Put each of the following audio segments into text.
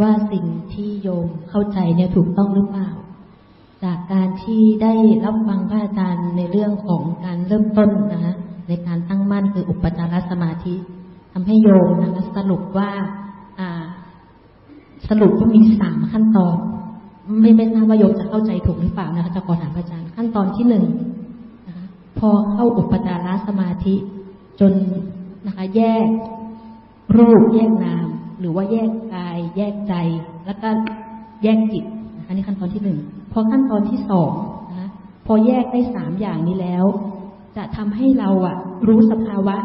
ว่าสิ่งที่โยมเข้าใจเนี่ยถูกต้องหรือเปล่า จากการที่ได้รับฟังพระอาจารย์ในเรื่องของการเริ่มต้นนะคะในการตั้งมั่นคืออุปจารสมาธิทำให้โยมนะคะสรุปว่าอ่า สรุปว่ามีสามขั้นตอน ไม่ไม่ทราบว่าโยมจะเข้าใจถูกหรือเปล่านะคะจะขอถามพระอาจารย์ขั้นตอนที่หนึ่งนะคะพอเข้าอุปจารสมาธิจนนะคะ แยกรูปแยกนาม หรือว่าแยกกาย แยกใจ แล้วก็แยกจิตนะคะในขั้นตอนที่หนึ่งพอขั้นตอนที่สองนะคะพอแยกได้สามอย่างนี้แล้ว จะทำให้เราอะรู้สภาวะ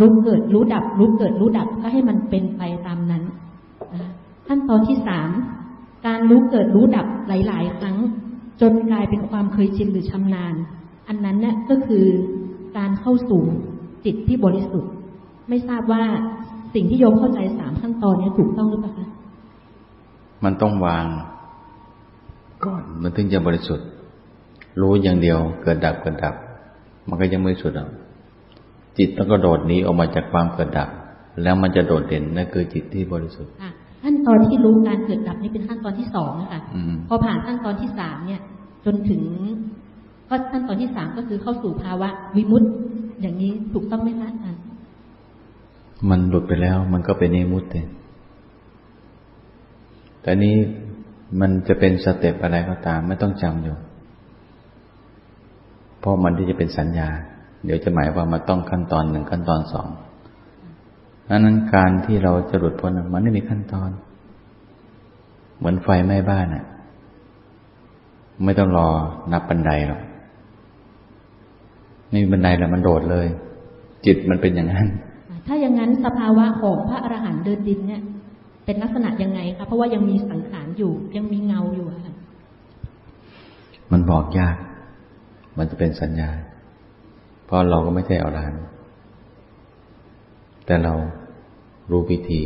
รู้เกิดรู้ดับ รู้เกิดรู้ดับก็ให้มันเป็นไปตามนั้นนะขั้นตอนที่สามการรู้เกิดรู้ดับหลาย ๆ ครั้ง จนกลายเป็นความเคยชินหรือชำนาญ อันนั้นเนี่ยก็คือการเข้าสู่จิตที่บริสุทธิ์ ไม่ทราบว่าสิ่งที่โยมเข้าใจสามขั้นตอนนี้ถูกต้องหรือเปล่าคะ มันต้องวางก่อนมันถึงจะบริสุทธิ์ รู้อย่างเดียวเกิดดับเกิดดับ มันก็ยังไม่สุดหรอกจิตต้องก็โดดหนี้ออกมาจากความเกิดดับ แล้วมันจะโดดเด่นนั่นคือจิตที่บริสุทธิ์ค่ะขั้นตอนที่รู้การเกิดดับนี่เป็นขั้นตอนที่สองนะคะอืมพอผ่านขั้นตอนที่สามเนี่ย จนถึงก็ขั้นตอนที่สามก็คือเข้าสู่ภาวะวิมุตติอย่างนี้ถูกต้องไหมคะอาจารย์มันหลุดไปแล้ว มันก็เป็นนิมุตเอง แต่นี้มันจะเป็นสเต็ปอะไรก็ตาม ไม่ต้องจำอยู่ เพราะมันที่จะเป็นสัญญา เดี๋ยวจะหมายว่ามันต้องขั้นตอนหนึ่งขั้นตอนสองดังนั้นการที่เราจะหลุดพ้นมันไม่มีขั้นตอน เหมือนไฟไหม้บ้านอะ ไม่ต้องรอนับบันไดหรอกไม่มีบันไดแล้วมันโดดเลย จิตมันเป็นอย่างนั้น ถ้าอย่างนั้นสภาวะของพระอรหันต์เดินดินเนี่ย เป็นลักษณะยังไงคะเพราะว่ายังมีสังขารอยู่ ยังมีเงาอยู่อะค่ะ มันบอกยาก มันจะเป็นสัญญา เพราะเราก็ไม่ใช่อรหันต์แต่เรารู้วิธี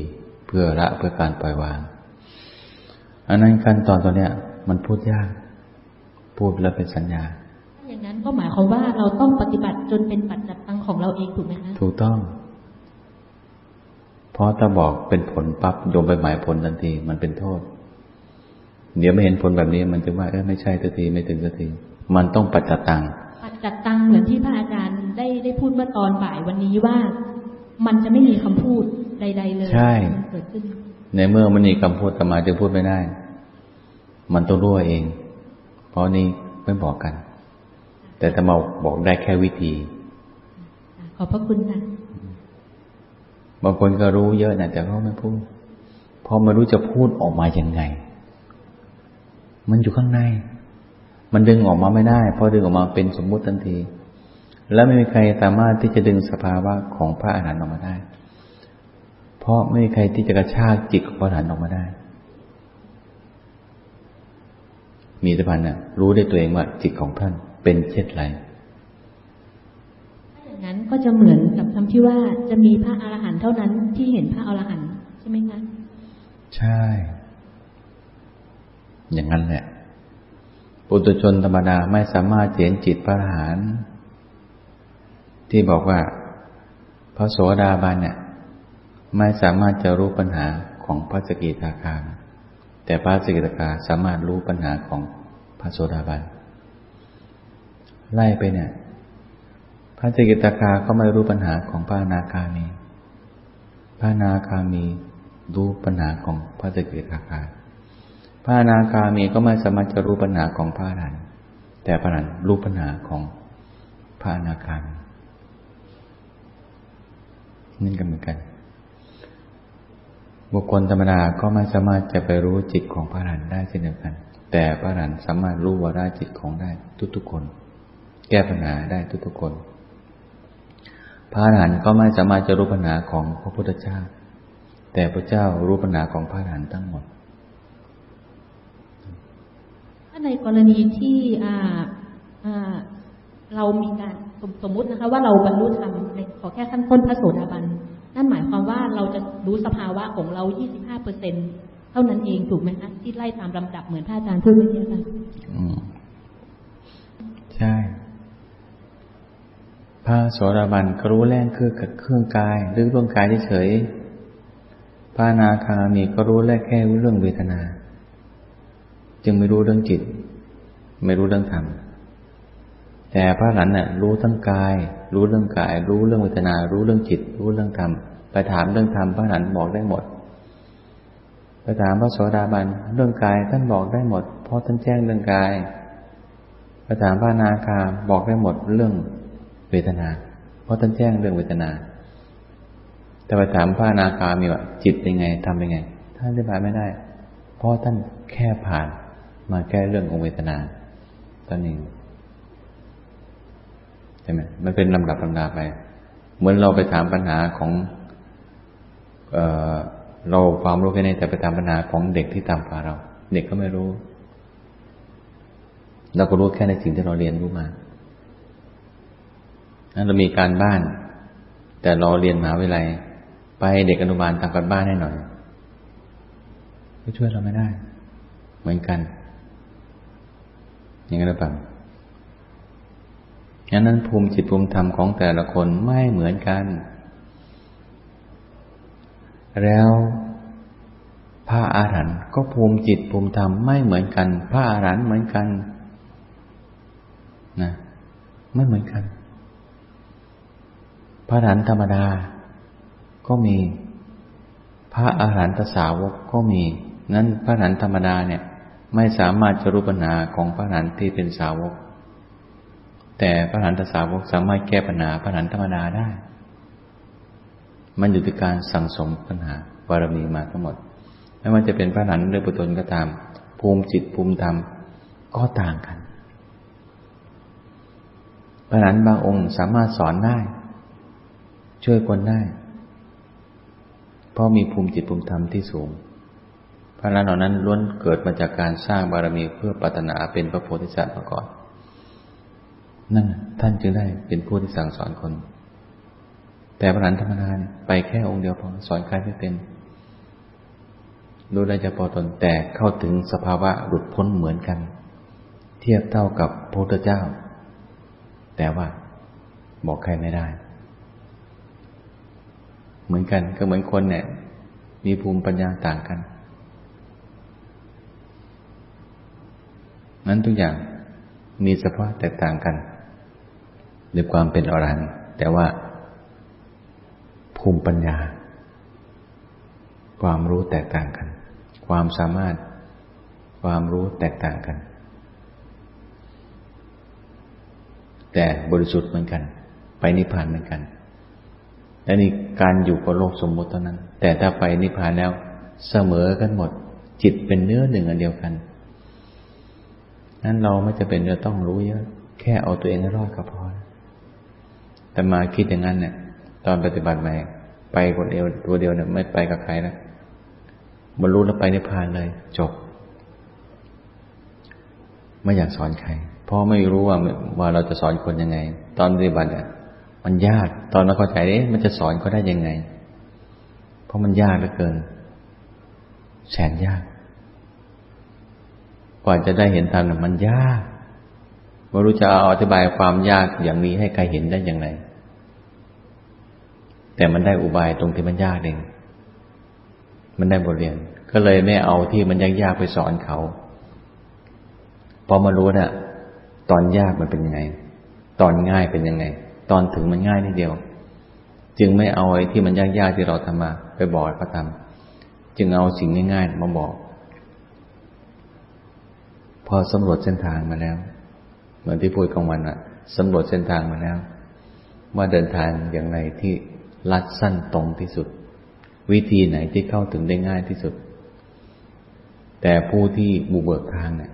เพื่อละเพื่อการปล่อยวาง อันนั้นขั้นตอนตัวเนี้ย มันพูดยาก พูดแล้วเป็นสัญญาถ้าอย่างนั้นก็หมายความว่าเราต้องปฏิบัติจนเป็นปัจจัตตังของเราเองถูกไหมคะถูกต้อง เพราะถ้าบอกเป็นผลปั๊บโยมไปหมายผลทันที มันเป็นโทษ เดี๋ยวไม่เห็นผลแบบนี้ มันจะว่าเออไม่ใช่สักทีไม่ถึงสักที มันต้องปัจจตังปัจจัตตังเหมือนที่พระอาจารย์ได้ได้พูดเมื่อตอนบ่ายวันนี้ว่า มันจะไม่มีคำพูดใด ๆ เลยใช่มันเกิดขึ้น ในเมื่อมันมีคำพูดธรรมาจึงพูดไม่ได้ มันต้องรู้เอง เพราะนี่ไม่บอกกัน แต่ธรรมาบอกได้แค่วิธี ขอบพระคุณค่ะ บางคนก็รู้เยอะนะแต่เขาไม่พูดเพราะไม่รู้จะพูดออกมายังไง มันอยู่ข้างใน มันดึงออกมาไม่ได้เพราะดึงออกมาเป็นสมมุติทันที และไม่มีใครสามารถที่จะดึงสภาวะของพระอรหันต์ออกมาได้ เพราะไม่มีใครที่จะกระชากจิตของพระอรหันต์ออกมาได้ มีแต่พันน่ะรู้ได้ตัวเองว่าจิตของท่านเป็นเช่นไร ก็จะเหมือนกับคำที่ว่าจะมีพระอรหันต์เท่านั้นที่เห็นพระอรหันต์ใช่ไหมคะใช่ อย่างนั้นแหละปุถุชนธรรมดาไม่สามารถเห็นจิตพระอรหันต์ที่บอกว่าพระโสดาบันเนี่ยไม่สามารถจะรู้ปัญหาของพระสกิทาคาแต่พระสกิทาคาสามารถรู้ปัญหาของพระโสดาบันไล่ไปเนี่ย พระสกิทาคาก็ไม่รู้ปัญหาของพระอนาคามี พระอนาคามีรู้ปัญหาของพระสกิทาคา พระอนาคามีก็ไม่สามารถจะรู้ปัญหาของพระอรหันต์แต่พระอรหันต์รู้ปัญหาของพระอนาคามีนั่นก็เหมือนกัน บุคคลธรรมดาก็ไม่สามารถจะไปรู้จิตของพระอรหันต์ได้เช่นเดียวกัน แต่พระอรหันต์สามารถรู้ว่าได้จิตของได้ทุกๆคน แก้ปัญหาได้ทุกๆคน พระอรหันต์ก็ไม่สามารถจะรู้ปัญหาของพระพุทธเจ้า แต่พระเจ้ารู้ปัญหาของพระอรหันต์ทั้งหมด ถ้าในกรณีที่อ่าเรามีการสมสมมตินะคะ ว่าเราบรรลุธรรมในขอแค่ขั้นต้นพระโสดาบัน นั่นหมายความว่าเราจะรู้สภาวะของเรา 25เปอร์เซ็นเท่านั้นเองถูกไหมคะที่ไล่ตามลำดับเหมือนพระอาจารย์พูดเมื่อกี้ค่ะ พระโสดาบันก็รู้แรงคือกับเครื่องกายหรือดวงกายเฉยพระนาคามีก็รู้แค่แค่เรื่องเวทนา จึงไม่รู้เรื่องจิต ไม่รู้เรื่องธรรมแต่พระหลันน่ะรู้ทั้งกาย รู้เรื่องกาย รู้เรื่องเวทนา รู้เรื่องจิต รู้เรื่องธรรมไปถามเรื่องธรรมพระหลันบอกได้หมดไปถามพระโสดาบันเรื่องกายท่านบอกได้หมดเพราะท่านแจ้งเรื่องกายไปถามพระนาคาบอกได้หมดเรื่อง เวทนา เพราะท่านแจ้งเรื่องเวทนา แต่ไปถามพระนาคามีว่าจิตเป็นไงทำเป็นไง ท่านอธิบายไม่ได้ เพราะท่านแค่ผ่านมาแก้เรื่องของเวทนาตอนนี้ใช่ไหมมันเป็นลำดับลำดาไป เหมือนเราไปถามปัญหาของเออเราความรู้แค่นี้แต่ไปถามปัญหาของเด็กที่ตามกว่าเรา เด็กก็ไม่รู้เราก็รู้แค่ในสิ่งที่เราเรียนรู้มา เรามีการบ้าน แต่เราเรียนมหาวิทยาลัย ไปเด็กอนุบาลทำการบ้านให้หน่อยก็ช่วยเราไม่ได้ เหมือนกัน อย่างนั้นหรือเปล่าฉะนั้นภูมิจิตภูมิธรรมของแต่ละคนไม่เหมือนกัน แล้วพระอาหารหันต์ก็ภูมิจิตภูมิธรรมไม่เหมือนกัน พระอาหารหันต์เหมือนกันนะไม่เหมือนกัน พระอรหันต์ธรรมดา ก็มี พระอาหารหันตสาวกก็มี นั้นพระอรหันต์ธรรมดาเนี่ย ไม่สามารถจะรู้ปัญหาของพระอรหันต์ที่เป็นสาวก แต่พระอรหันตสาวกสามารถแก้ปัญหาพระอรหันต์ธรรมดาได้ มันอยู่ที่การสั่งสมปัญหาบารมีมาทั้งหมด ไม่ว่าจะเป็นพระอรหันต์หรือปุถุชนก็ตาม ภูมิจิตภูมิธรรมก็ต่างกันพระอรหันต์บางองค์สามารถสอนได้ ช่วยคนได้ เพราะมีภูมิจิตภูมิธรรมที่สูง พระรหันต์เหล่านั้นล้วนเกิดมาจากการสร้างบารมีเพื่อปรารถนาเป็นพระโพธิสัตว์มาก่อน นั่นท่านจึงได้เป็นผู้ที่สั่งสอนคน แต่พระอรหันต์ธรรมดาไปแค่องค์เดียวพอสอนใครไม่เป็นรู้ได้เฉพาะตนแต่เข้าถึงสภาวะหลุดพ้นเหมือนกัน เทียบเท่ากับพระพุทธเจ้า แต่ว่าบอกใครไม่ได้ เหมือนกันก็เหมือนคนเนี่ย มีภูมิปัญญาต่างกันนั้นทุกอย่างมีสภาพแตกต่างกันด้วยความเป็นอรหันต์แต่ว่า ภูมิปัญญา ความรู้แตกต่างกัน ความสามารถความรู้แตกต่างกัน แต่บริสุทธิ์เหมือนกัน ไปนิพพานเหมือนกัน และนี่การอยู่กับโลกสมมุติเท่านั้น แต่ถ้าไปนิพพานแล้วเสมอกันหมด จิตเป็นเนื้อหนึ่งอันเดียวกันนั้นเราไม่จะเป็นจะต้องรู้เยอะ แค่เอาตัวเองให้รอดก็พอแต่มาคิดอย่างนั้นเนี่ย ตอนปฏิบัติใหม่ไปคนเดียวตัวเดียวเนี่ยไม่ไปกับใครนะบรรลุแล้วไปนิพพานเลยจบ ไม่อยากสอนใครเพราะไม่รู้ว่าว่าเราจะสอนคนยังไง ตอนปฏิบัติเนี่ย มันยาก ตอนเราเข้าใจเอ๊ะมันจะสอนเขาได้ยังไง เพราะมันยากเหลือเกิน แสนยาก กว่าจะได้เห็นธรรมมันยากไม่รู้จะเอาอธิบายความยากอย่างนี้ให้ใครเห็นได้อย่างไร แต่มันได้อุบายตรงที่มันยากเอง มันได้บทเรียน ก็เลยไม่เอาที่มันยากๆไปสอนเขา พอมารู้นะ่ะ ตอนยากมันเป็นยังไง ตอนง่ายเป็นยังไง ตอนถึงมันง่ายนิดเดียว จึงไม่เอาไอ้ที่มันยากๆที่เราทำมา ไปบอกเขาทำจึงเอาสิ่งง่ายๆมาบอก พอสำรวจเส้นทางมาแล้ว เหมือนที่พูดกลางวันอะสำรวจเส้นทางมาแล้ว ว่าเดินทางอย่างไรที่ลัดสั้นตรงที่สุด วิธีไหนที่เข้าถึงได้ง่ายที่สุด แต่ผู้ที่บุเบิกทางเนี่ย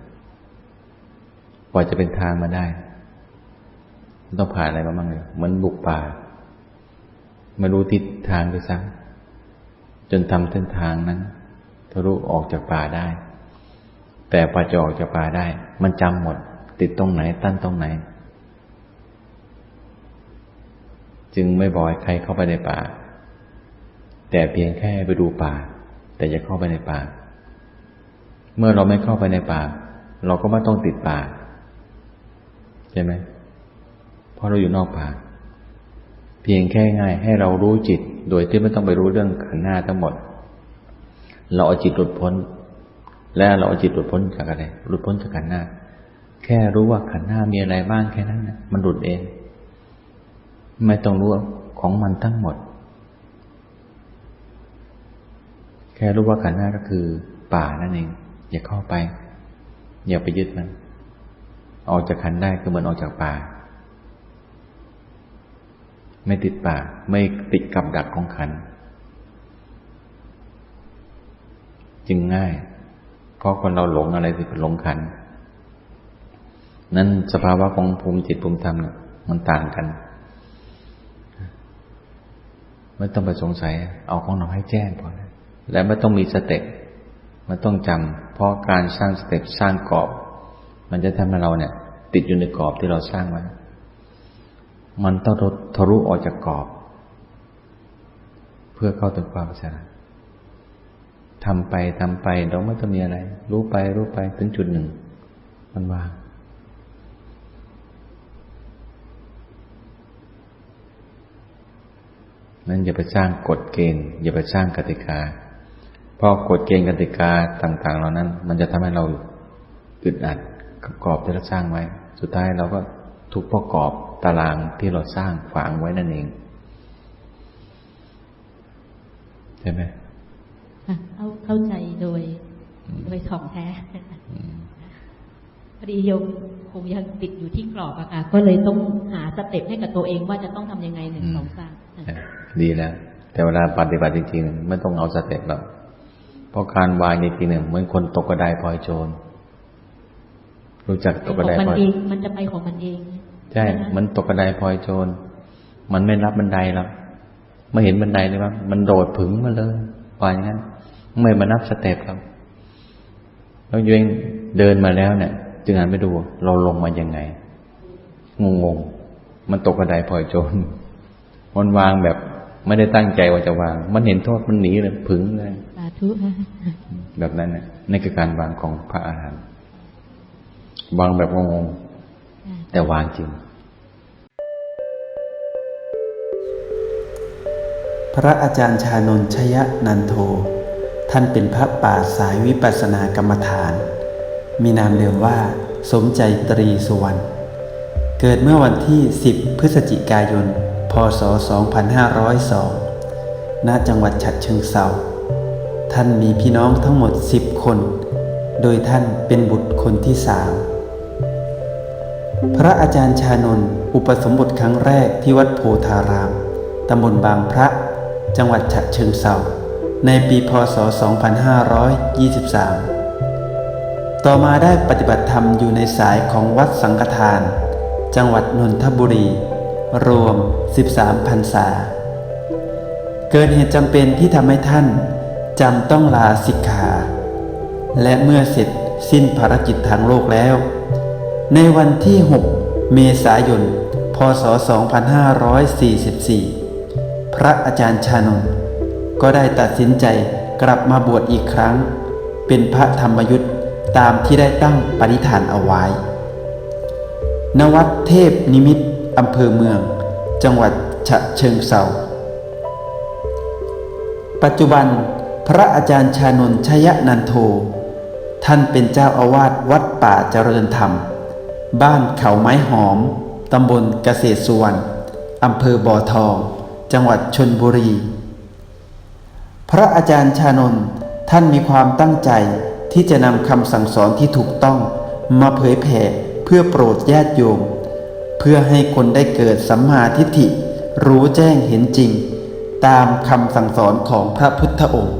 กว่าจะเป็นทางมาได้ ต้องผ่านอะไรมาบ้างเลยเหมือนบุกป่าไม่รู้ทิศทางด้วยซ้ำจนทำเส้นทางนั้นทะลุออกจากป่าได้ แต่พอจะออกจากป่าได้ มันจำหมด ติดตรงไหนตั้นตรงไหน จึงไม่บอกให้ใครเข้าไปในป่า แต่เพียงแค่ไปดูป่า แต่อย่าเข้าไปในป่า เมื่อเราไม่เข้าไปในป่า เราก็ไม่ต้องติดป่าใช่ไหม เพราะเราอยู่นอกป่า เพียงแค่ง่ายให้เรารู้จิต โดยที่ไม่ต้องไปรู้เรื่องขันหน้าทั้งหมด เราเอาจิตหลุดพ้น และเราเอาจิตหลุดพ้นจากอะไร หลุดพ้นจากขันธ์หน้า แค่รู้ว่าขันธ์หน้ามีอะไรบ้างแค่นั้นนะมันหลุดเอง ไม่ต้องรู้ของมันทั้งหมด แค่รู้ว่าขันธ์หน้าก็คือป่านั่นเอง อย่าเข้าไป อย่าไปยึดมันออกจากขันได้ก็เหมือนออกจากป่า ไม่ติดป่าไม่ติดกับดักของขัน จึงง่าย เพราะคนเราหลงอะไรคือหลงขัน นั้นสภาวะของภูมิจิตภูมิธรรมเนี่ยมันต่างกัน ไม่ต้องไปสงสัย เอาของเราให้แจ้งพอแล้วและไม่ต้องมีสเต็ปมันต้องจำเพราะการสร้างสเต็ปสร้างกรอบ มันจะทำให้เราเนี่ย ติดอยู่ในกรอบที่เราสร้างไว้ มันต้องทะลุออกจากกรอบ เพื่อเข้าถึงความสะอาดทำไปทำไปเราไม่ต้องมีอะไร รู้ไปรู้ไปถึงจุดหนึ่ง มันว่างนั้นอย่าไปสร้างกฎเกณฑ์ อย่าไปสร้างกติกา เพราะกฎเกณฑ์กติกาต่าง ๆ เหล่านั้น มันจะทำให้เราอึดอัดกับกรอบที่เราสร้างไว้ สุดท้ายเราก็ถูกประกอบ ตารางที่เราสร้างฝังไว้นั่นเอง ใช่ไหมค่ะเข้าเข้าใจโดย โดยถ่องแท้พอดีโยมคงยังติดอยู่ที่กรอบอะค่ะก็เลยต้องหาสเต็ปให้กับตัวเองว่าจะต้องทำยังไงหนึ่งอืมสองสามใช่ดีแล้ว แต่เวลาปฏิบัติจริงๆไม่ต้องเอาสเต็ปหรอกเพราะการวางจริงๆเนี่ยเหมือนคนตกกระไดพลอยโจรรู้จักตกกระไดมันพลอยเองมันจะไปของมันเอง ใช่ไหคะมันตกกระไดพลอยโจร มันไม่รับบันไดหรอกไม่เห็นบันไดเลยมั้งมันโดดผึ่งมาเลยปล่อยอย่างนั้น ไม่มานับสเต็ปครับแล้วยังเดินมาแล้วเนี่ย จึงหันไปดู เราลงมายังไง งงๆมันตกกระไดพลอยโจรมันวางแบบไม่ได้ตั้งใจว่าจะวาง มันเห็นโทษมันหนีเลยผึ่งเลยสาธุค่ะแบบนั้นน่ะนี่คือการวางของพระอาหารหันต์วางแบบงงๆ แต่วางจริง พระอาจารย์ชานนท์ชยนันโท ท่านเป็นพระป่าสายวิปัสสนากรรมฐาน มีนามเดิมว่า สมใจตรีสุวรรณ เกิดเมื่อวันที่ 10 พฤศจิกายน พศ 2502 ณ จังหวัดฉะเชิงเทราท่านมีพี่น้องทั้งหมด 10 คน โดยท่านเป็นบุตรคนที่สาม พระอาจารย์ชานนท์อุปสมบทครั้งแรกที่วัดโพธาราม ตำบลบางพระ จังหวัดฉะเชิงเทราในปีพศ 2523 ต่อมาได้ปฏิบัติธรรมอยู่ในสายของวัดสังฆทาน จังหวัดนนทบุรี รวม 13พรรษา เกิดเหตุจำเป็นที่ทำให้ท่านจำต้องลาสิกขา และเมื่อเสร็จสิ้นภารกิจทางโลกแล้ว ในวันที่ 6 เมษายน พศ 2544 พระอาจารย์ชานนท์ก็ได้ตัดสินใจกลับมาบวชอีกครั้ง เป็นพระธรรมยุทธ์ตามที่ได้ตั้งปณิธานเอาไว้ณวัดเทพนิมิตอำเภอเมือง จังหวัดฉะเชิงเทราปัจจุบันพระอาจารย์ชานนท์ชยนันโท ท่านเป็นเจ้าอาวาสวัดป่าเจริญธรรม บ้านเขาไม้หอม ตำบลเกษตรสุวรรณอำเภอบ่อทอง จังหวัดชนบุรี พระอาจารย์ชานนท์ท่านมีความตั้งใจที่จะนำคำสั่งสอนที่ถูกต้องมาเผยแผ่เพื่อโปรดญาติโยม เพื่อให้คนได้เกิดสัมมาทิฏฐิ รู้แจ้งเห็นจริง ตามคำสั่งสอนของพระพุทธองค์